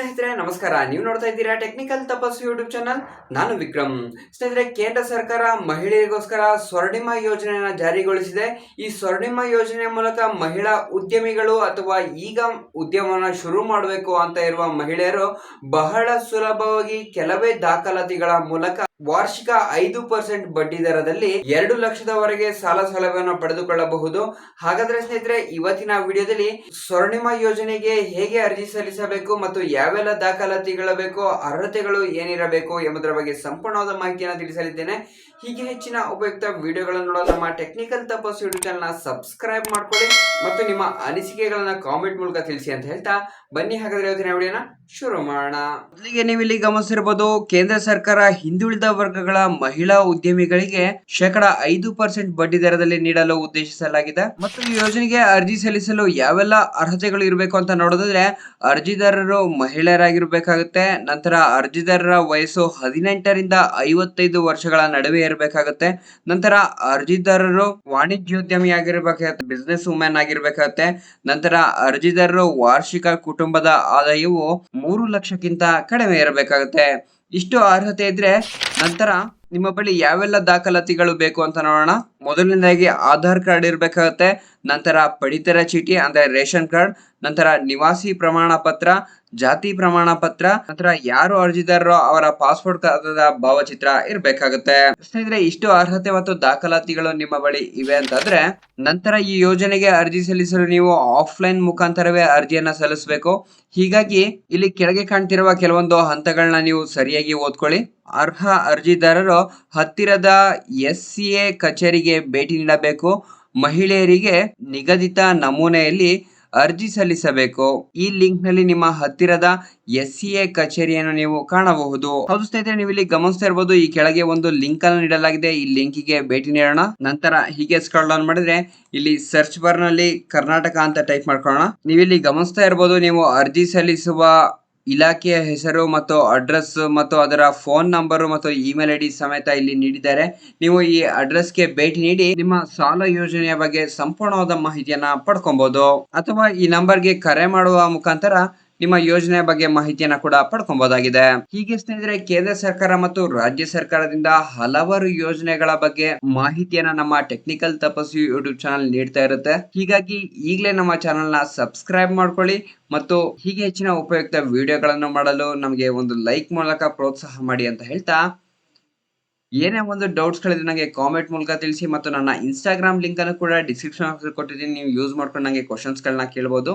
ಸ್ನೇಹಿತರೆ, ನಮಸ್ಕಾರ. ನೀವು ನೋಡ್ತಾ ಇದ್ದೀರಾ ಟೆಕ್ನಿಕಲ್ ತಪಸ್ಸು ಯೂಟ್ಯೂಬ್ ಚಾನಲ್ ನಾನು ವಿಕ್ರಮ್. ಸ್ನೇಹಿತರೆ, ಕೇಂದ್ರ ಸರ್ಕಾರ ಮಹಿಳೆಯರಿಗೋಸ್ಕರ ಸ್ವರ್ಣಿಮ ಯೋಜನೆಯನ್ನ ಜಾರಿಗೊಳಿಸಿದೆ. ಈ ಸ್ವರ್ಣಿಮ ಯೋಜನೆ ಮೂಲಕ ಮಹಿಳಾ ಉದ್ಯಮಿಗಳು ಅಥವಾ ಈಗ ಉದ್ಯಮವನ್ನ ಶುರು ಮಾಡಬೇಕು ಅಂತ ಇರುವ ಮಹಿಳೆಯರು ಬಹಳ ಸುಲಭವಾಗಿ ಕೆಲವೇ ದಾಖಲಾತಿಗಳ ಮೂಲಕ ವಾರ್ಷಿಕ ಐದು ಪರ್ಸೆಂಟ್ ಬಡ್ಡಿ ದರದಲ್ಲಿ ಎರಡು ಲಕ್ಷದವರೆಗೆ ಸಾಲ ಸೌಲಭ್ಯವನ್ನು ಪಡೆದುಕೊಳ್ಳಬಹುದು. ಹಾಗಾದ್ರೆ ಸ್ನೇಹಿತರೆ, ಇವತ್ತಿನ ವಿಡಿಯೋದಲ್ಲಿ ಸ್ವರ್ಣಿಮ ಯೋಜನೆಗೆ ಹೇಗೆ ಅರ್ಜಿ ಸಲ್ಲಿಸಬೇಕು ಮತ್ತು ಯಾವೆಲ್ಲ ದಾಖಲಾತಿಗಳು ಬೇಕು, ಅರ್ಹತೆಗಳು ಏನಿರಬೇಕು ಎಂಬುದರ ಬಗ್ಗೆ ಸಂಪೂರ್ಣವಾದ ಮಾಹಿತಿಯನ್ನು ತಿಳಿಸಲಿದ್ದೇನೆ. ಹೀಗೆ ಹೆಚ್ಚಿನ ಉಪಯುಕ್ತ ವಿಡಿಯೋಗಳನ್ನು ನೋಡಲು ನಮ್ಮ ಟೆಕ್ನಿಕಲ್ ತಪಸ್ ಯೂಟ್ಯೂಬ್ ಚಾನಲ್ನ ಸಬ್ಸ್ಕ್ರೈಬ್ ಮಾಡ್ಕೊಳ್ಳಿ ಮತ್ತು ನಿಮ್ಮ ಅನಿಸಿಕೆಗಳನ್ನ ಕಾಮೆಂಟ್ ಮೂಲಕ ತಿಳಿಸಿ ಅಂತ ಹೇಳ್ತಾ ಬನ್ನಿ. ಹಾಗಾದ್ರೆ ಇವತ್ತಿನ ವಿಡಿಯೋನ ಶುರು ಮಾಡೋಣ. ಮೊದಲಿಗೆ ನೀವು ಇಲ್ಲಿ ಗಮನಿಸಿರ್ಬೋದು, ಕೇಂದ್ರ ಸರ್ಕಾರ ಹಿಂದುಳಿದ ವರ್ಗಗಳ ಮಹಿಳಾ ಉದ್ಯಮಿಗಳಿಗೆ ಶೇಕಡ ಐದು ಪರ್ಸೆಂಟ್ ಬಡ್ಡಿ ದರದಲ್ಲಿ ನೀಡಲು ಉದ್ದೇಶಿಸಲಾಗಿದೆ. ಮತ್ತು ಈ ಯೋಜನೆಗೆ ಅರ್ಜಿ ಸಲ್ಲಿಸಲು ಯಾವೆಲ್ಲ ಅರ್ಹತೆಗಳು ಇರಬೇಕು ಅಂತ ನೋಡೋದಾದ್ರೆ, ಅರ್ಜಿದಾರರು ಮಹಿಳೆಯರಾಗಿರ್ಬೇಕಾಗುತ್ತೆ, ನಂತರ ಅರ್ಜಿದಾರರ ವಯಸ್ಸು ಹದಿನೆಂಟರಿಂದ ಐವತ್ತೈದು ವರ್ಷಗಳ ನಡುವೆ ಇರಬೇಕಾಗುತ್ತೆ, ನಂತರ ಅರ್ಜಿದಾರರು ವಾಣಿಜ್ಯೋದ್ಯಮಿ ಆಗಿರ್ಬೇಕಾಗತ್ತೆ ಬಿಸ್ನೆಸ್ ವುಮೆನ್ ಆಗಿರ್ಬೇಕಾಗತ್ತೆ, ನಂತರ ಅರ್ಜಿದಾರರು ವಾರ್ಷಿಕ ಕುಟುಂಬದ ಆದಾಯವು ಮೂರು ಲಕ್ಷಕ್ಕಿಂತ ಕಡಿಮೆ ಇರಬೇಕಾಗುತ್ತೆ. ಇಷ್ಟು ಅರ್ಹತೆ ಇದ್ರೆ ನಂತರ ನಿಮ್ಮ ಬಳಿ ಯಾವೆಲ್ಲ ದಾಖಲಾತಿಗಳು ಬೇಕು ಅಂತ ನೋಡೋಣ. ಮೊದಲನೇದಾಗಿ ಆಧಾರ್ ಕಾರ್ಡ್ ಇರಬೇಕಾಗತ್ತೆ ನಂತರ ಪಡಿತರ ಚೀಟಿ, ಅಂದ್ರೆ ರೇಷನ್ ಕಾರ್ಡ್, ನಂತರ ನಿವಾಸಿ ಪ್ರಮಾಣ ಪತ್ರ, ಜಾತಿ ಪ್ರಮಾಣ ಪತ್ರ, ನಂತರ ಯಾರು ಅರ್ಜಿದಾರರೋ ಅವರ ಪಾಸ್ಪೋರ್ಟ್ ಖಾತದ ಭಾವಚಿತ್ರ ಇರಬೇಕಾಗುತ್ತೆ. ಸ್ನೇಹಿತರೆ, ಇಷ್ಟು ಅರ್ಹತೆ ಮತ್ತು ದಾಖಲಾತಿಗಳು ನಿಮ್ಮ ಬಳಿ ಇವೆ ಅಂತಂದ್ರೆ, ನಂತರ ಈ ಯೋಜನೆಗೆ ಅರ್ಜಿ ಸಲ್ಲಿಸಲು ನೀವು ಆಫ್ಲೈನ್ ಮುಖಾಂತರವೇ ಅರ್ಜಿಯನ್ನ ಸಲ್ಲಿಸಬೇಕು. ಹೀಗಾಗಿ ಇಲ್ಲಿ ಕೆಳಗೆ ಕಾಣ್ತಿರುವ ಕೆಲವೊಂದು ಹಂತಗಳನ್ನ ನೀವು ಸರಿಯಾಗಿ ಓದ್ಕೊಳ್ಳಿ. ಅರ್ಹ ಅರ್ಜಿದಾರರು ಹತ್ತಿರದ ಎಸ್ ಸಿ ಎ ಕಚೇರಿಗೆ ಭೇಟಿ ನೀಡಬೇಕು. ಮಹಿಳೆಯರಿಗೆ ನಿಗದಿತ ನಮೂನೆಯಲ್ಲಿ ಅರ್ಜಿ ಸಲ್ಲಿಸಬೇಕು. ಈ ಲಿಂಕ್ನಲ್ಲಿ ನಿಮ್ಮ ಹತ್ತಿರದ ಎಸ್ ಸಿ ಎ ಕಚೇರಿಯನ್ನು ನೀವು ಕಾಣಬಹುದು. ಹೌದು ಸ್ನೇಹಿತರೆ ನೀವು ಇಲ್ಲಿ ಗಮನಿಸ್ತಾ ಇರಬಹುದು ಈ ಕೆಳಗೆ ಒಂದು ಲಿಂಕ್ ಅನ್ನು ನೀಡಲಾಗಿದೆ. ಈ ಲಿಂಕ್ಗೆ ಭೇಟಿ ನೀಡೋಣ. ನಂತರ ಹೀಗೆ ಸ್ಕ್ರಾಲ್ ಡೌನ್ ಮಾಡಿದ್ರೆ ಇಲ್ಲಿ ಸರ್ಚ್ ಬಾರ್ನಲ್ಲಿ ಕರ್ನಾಟಕ ಅಂತ ಟೈಪ್ ಮಾಡ್ಕೊಳ್ಳೋಣ. ನೀವು ಇಲ್ಲಿ ಗಮನಿಸ್ತಾ ಇರಬಹುದು ನೀವು ಅರ್ಜಿ ಸಲ್ಲಿಸುವ ಇಲಾಖೆಯ ಹೆಸರು ಮತ್ತು ಅಡ್ರೆಸ್ ಮತ್ತು ಅದರ ಫೋನ್ ನಂಬರ್ ಮತ್ತು ಇಮೇಲ್ ಐ ಡಿ ಸಮೇತ ಇಲ್ಲಿ ನೀಡಿದ್ದಾರೆ. ನೀವು ಈ ಅಡ್ರೆಸ್ಗೆ ಭೇಟಿ ನೀಡಿ ನಿಮ್ಮ ಸಾಲ ಯೋಜನೆಯ ಬಗ್ಗೆ ಸಂಪೂರ್ಣವಾದ ಮಾಹಿತಿಯನ್ನ ಪಡ್ಕೊಬಹುದು ಅಥವಾ ಈ ನಂಬರ್ಗೆ ಕರೆ ಮಾಡುವ ಮುಖಾಂತರ ನಿಮ್ಮ ಯೋಜನೆ ಬಗ್ಗೆ ಮಾಹಿತಿಯನ್ನ ಕೂಡ ಪಡ್ಕೊಬಹುದಾಗಿದೆ ಹೀಗೆ ಸ್ನೇಹಿತರೆ, ಕೇಂದ್ರ ಸರ್ಕಾರ ಮತ್ತು ರಾಜ್ಯ ಸರ್ಕಾರದಿಂದ ಹಲವಾರು ಯೋಜನೆಗಳ ಬಗ್ಗೆ ಮಾಹಿತಿಯನ್ನ ನಮ್ಮ ಟೆಕ್ನಿಕಲ್ ತಪಸ್ವಿ ಯೂಟ್ಯೂಬ್ ಚಾನಲ್ ನೀಡ್ತಾ ಇರುತ್ತೆ. ಹೀಗಾಗಿ ಈಗಲೇ ನಮ್ಮ ಚಾನಲ್ನ ಸಬ್ಸ್ಕ್ರೈಬ್ ಮಾಡ್ಕೊಳ್ಳಿ ಮತ್ತು ಹೀಗೆ ಹೆಚ್ಚಿನ ಉಪಯುಕ್ತ ವಿಡಿಯೋಗಳನ್ನು ಮಾಡಲು ನಮಗೆ ಒಂದು ಲೈಕ್ ಮೂಲಕ ಪ್ರೋತ್ಸಾಹ ಮಾಡಿ ಅಂತ ಹೇಳ್ತಾ. ಏನೇ ಒಂದು ಡೌಟ್ಸ್ ಗಳಿದ್ರೆ ನನಗೆ ಕಾಮೆಂಟ್ ಮೂಲಕ ತಿಳಿಸಿ ಮತ್ತು ನನ್ನ ಇನ್ಸ್ಟಾಗ್ರಾಮ್ ಲಿಂಕ್ ಅನ್ನು ಕೂಡ ಡಿಸ್ಕ್ರಿಪ್ಷನ್ ಕೊಟ್ಟಿದ್ದೀನಿ. ನೀವು ಯೂಸ್ ಮಾಡ್ಕೊಂಡು ನನಗೆ ಕ್ವಶನ್ಸ್ ಗಳನ್ನ ಕೇಳಬಹುದು